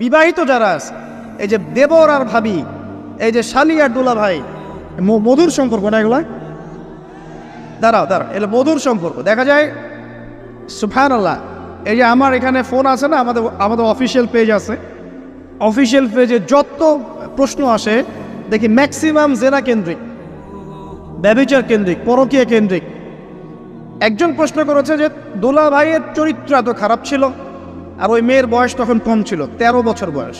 বিবাহিত যারা আছে, এই যে দেবর আর ভাবি, এই যে শালি আর দুলা ভাই মধুর সম্পর্ক না এগুলা? দাঁড়াও দাঁড়াও এটা মধুর সম্পর্ক। দেখা যায় সুফান আল্লাহ এই যে আমার এখানে ফোন আছে না, আমাদের আমাদের অফিসিয়াল পেজ আছে। অফিসিয়াল পেজে যত প্রশ্ন আসে, দেখি ম্যাক্সিমাম জেনা কেন্দ্রিক, ব্যবিচার কেন্দ্রিক, পরকীয় কেন্দ্রিক। একজন প্রশ্ন করেছে যে, দোলা ভাইয়ের চরিত্র এত খারাপ ছিল? আর ওই মেয়ের বয়স তখন কম ছিল, তেরো বছর বয়স।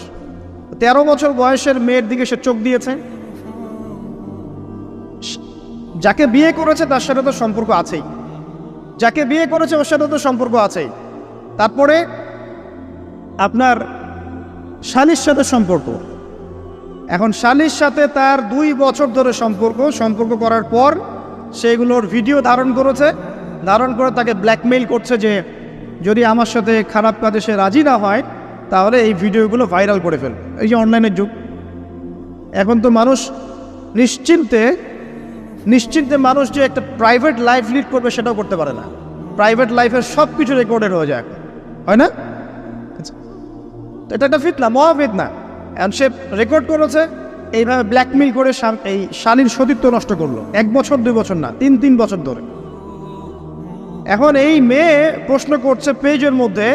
তেরো বছর বয়সের মেয়ের দিকে সে চোখ দিয়েছে। যাকে বিয়ে করেছে তার সাথে তো সম্পর্ক আছেই। যাকে বিয়ে করেছে ওর সাথে তো সম্পর্ক আছেই। তারপরে আপনার শালির সাথে সম্পর্ক। এখন শালির সাথে তার দুই বছর ধরে সম্পর্ক সম্পর্ক করার পর সেগুলোর ভিডিও ধারণ করেছে। ধারণ করে তাকে ব্ল্যাকমেইল করছে যে যদি আমার সাথে খারাপ কাজে সে রাজি না হয়, তাহলে এই ভিডিওগুলো ভাইরাল করে ফেল। এই যে অনলাইনের যুগ। এখন তো মানুষ নিশ্চিন্তে নিশ্চিন্তে মানুষ যে একটা প্রাইভেট লাইফ লিড করবে সেটাও করতে পারে না। প্রাইভেট লাইফের সব কিছু রেকর্ডেড হয়ে যায়। হয় না? আচ্ছা। এটা একটা ফিতনা, মহাফিতনা। এখন সে রেকর্ড করেছে, এইভাবে ব্ল্যাকমেইল করে এই শালীর সতীত্ব নষ্ট করল। এক বছর, দুই বছর না, তিন তিন বছর ধরে। এখন এই মেয়ে প্রশ্ন করছে পেজের মধ্যে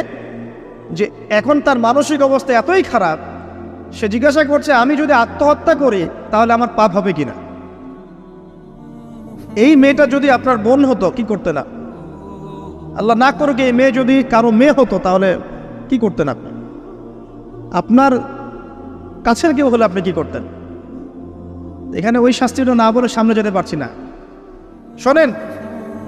যে, এখন তার মানসিক অবস্থা এতই খারাপ, সে জিজ্ঞাসা করছে, আমি যদি আত্মহত্যা করি, তাহলে আমার পাপ হবে কিনা? এই মেয়েটা যদি আপনার বোন হতো, কি করতে না আল্লাহ না করুক এই মেয়ে যদি কারও মেয়ে হতো, তাহলে কি করতেন আপনি? আপনার কাছের কেউ হলে আপনি কি করতেন? এখানে ওই শাস্তিটা না বলে সামনে যেতে পারছি না। শোনেন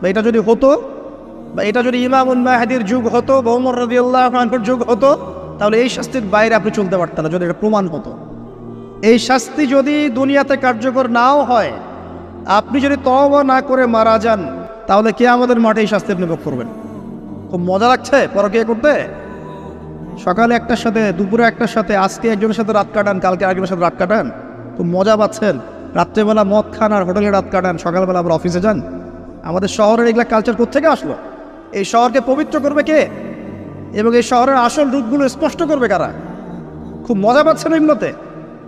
বা এটা যদি হতো, বা এটা যদি ইমাম উন্মাহাদির যুগ হতো বা উমর রদিউল্লাহ যুগ হতো, তাহলে এই শাস্তির বাইরে আপনি চলতে পারতেন না যদি এটা প্রমাণ হতো। এই শাস্তি যদি দুনিয়াতে কার্যকর নাও হয়, আপনি যদি তওবা না করে মারা যান, তাহলে কে আমাদের মাঠে এই শাস্তি আপনি ভোগ করবেন? খুব মজা লাগছে পরকিয়া করতে? সকালে একটার সাথে, দুপুরে একটার সাথে, আজকে একজনের সাথে রাত কাটান, কালকে আরেকজনের সাথে রাত কাটান, খুব মজা পাচ্ছেন। রাত্রেবেলা মদ খান আর হোটেলে রাত কাটান, সকালবেলা আবার অফিসে যান। আমাদের শহরের এগুলা কালচার কোথেকে আসলো? এই শহরকে পবিত্র করবে কে? এবং এই শহরের আসল রূপগুলো স্পষ্ট করবে কারা? খুব মজা পাচ্ছেন এগুলোতে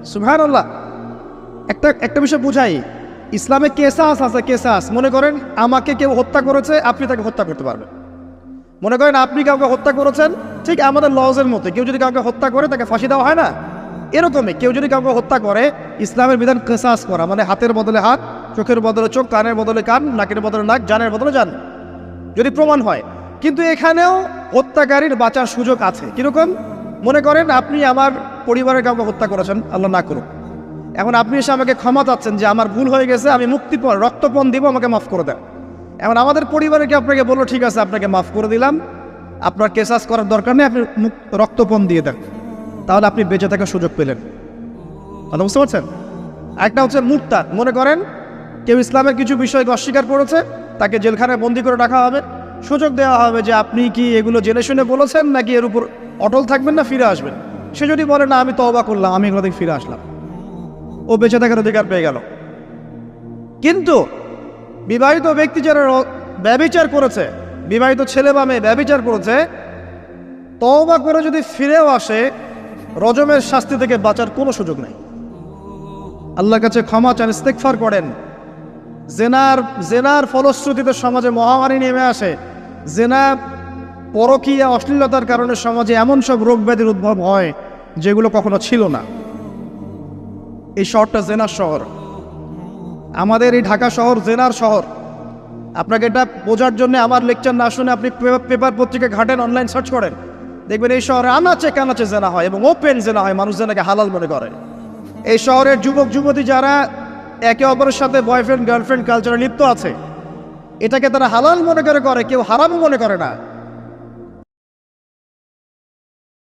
সুভান আল্লাহ একটা একটা বিষয় বুঝাই। ইসলামে কেসাস আছে, কেসাস। মনে করেন আমাকে কেউ হত্যা করেছে, আপনি তাকে হত্যা করতে পারবেন। মনে করেন আপনি কাউকে হত্যা করেছেন, ঠিক আমাদের লজের মতো। কেউ যদি কাউকে হত্যা করে, তাকে ফাঁসি দেওয়া হয় না? এরকমই। কেউ যদি কাউকে হত্যা করে, ইসলামের বিধান কেসাস করা মানে হাতের বদলে হাত চোখের বদলে চোখ, কানের বদলে কান, নাকের বদলে নাক, জানের বদলে জান। যদি প্রমাণ হয়, কিন্তু এখানেও হত্যাকারীর বাঁচার সুযোগ আছে। কীরকম? মনে করেন আপনি আমার পরিবারের কাউকে হত্যা করেছেন, আল্লাহ না করুক। এখন আপনি এসে আমাকে ক্ষমা চাচ্ছেন যে আমার ভুল হয়ে গেছে, আমি মুক্তিপণ রক্তপণ দিব, আমাকে মাফ করে দেন। এখন আমাদের পরিবারের কি আপনাকে বলল, ঠিক আছে, আপনাকে মাফ করে দিলাম। আপনার কেসাস করার দরকার নেই, আপনি রক্তপণ দিয়ে দেন। তাহলে আপনি বেঁচে থাকার সুযোগ পেলেন। কথা বুঝতে পারছেন? একটা হচ্ছে মুক্তার মনে করেন কেউ ইসলামের কিছু বিষয়কে অস্বীকার করেছে, তাকে জেলখানায় বন্দি করে রাখা হবে। সুযোগ দেওয়া হবে যে আপনি কি এগুলো জেনে শুনে বলেছেন, নাকি এর উপর অটল থাকবেন না, ফিরে আসবেন? সে যদি বলে, না, আমি তওবা করলাম, আমি এগুলো থেকে ফিরে আসলাম। ও বেঁচে থাকার অধিকার পেয়ে গেল। কিন্তু বিবাহিত ব্যক্তি যারা র- ব্যভিচার করেছে, বিবাহিত ছেলে বা মেয়ে ব্যভিচার করেছে, তওবা করে যদি ফিরেও আসে, রজমের শাস্তি থেকে বাঁচার কোনো সুযোগ নেই। আল্লাহর কাছে ক্ষমা চান ইস্তেকফার করেন। জেনার জেনার ফলশ্রুতিতে সমাজে মহামারী নেমে আসে। জেনা পরকীয়া অশ্লীলতার কারণে সমাজে এমন সব রোগ ব্যাধির উদ্ভব হয়, যেগুলো কখনো ছিল না। এই শহরটা জেনার শহর। আমাদের এই ঢাকা শহর জেনার শহর। আপনাকে এটা বোঝার জন্য আমার লেকচার না শুনে আপনি পেপার পত্রিকা ঘাটেন অনলাইন সার্চ করেন। দেখবেন এই শহরে আনাচে কানাচে জেনা হয় এবং ওপেন জেনা হয়, মানুষ জেনাকে হালাল মনে করে। এই শহরের যুবক যুবতী যারা একে অপরের সাথে বয়ফ্রেন্ড গার্লফ্রেন্ড কালচারে লিপ্ত আছে। এটাকে তারা হালাল মনে করে করে, কেউ হারাম মনে করে না।